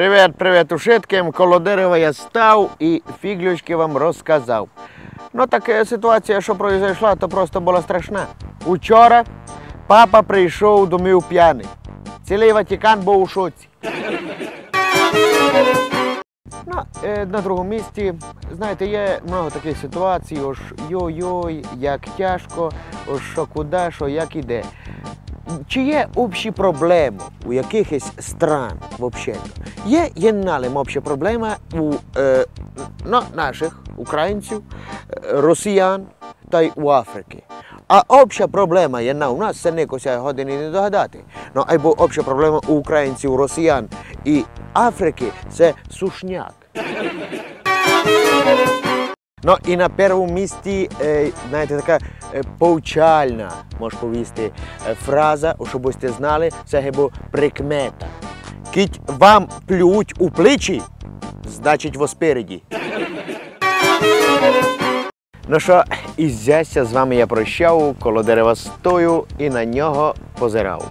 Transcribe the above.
Привіт, привіт ушитким. Коло дерева я став і фіглючки вам розказав. Ну така ситуація, що произойшла, то просто була страшна. Учора папа прийшов домів п'яний. Цілий Ватикан був у шоці. Ну, е, на другому місці, знаєте, є много таких ситуацій, ось йой-йой, як тяжко, ось що куди, що як іде. Чи є общі проблеми у якихось стран взагалі? Є єдналим обща проблема у е, ну, наших українців, е, росіян та й у Африки. А обща проблема є у нас, це не години не догадати. Ну, або обща проблема у українців, росіян і Африки це сушняк. Ну і на першому місці, е, знаєте, така е, повчальна, можеш повісти, е, фраза, щоб ви знали, це гебо прикмета. Кіть вам плюють у плечі, значить воспереді. Ну що, із зяся з вами я прощав, коло дерева стою і на нього позирав.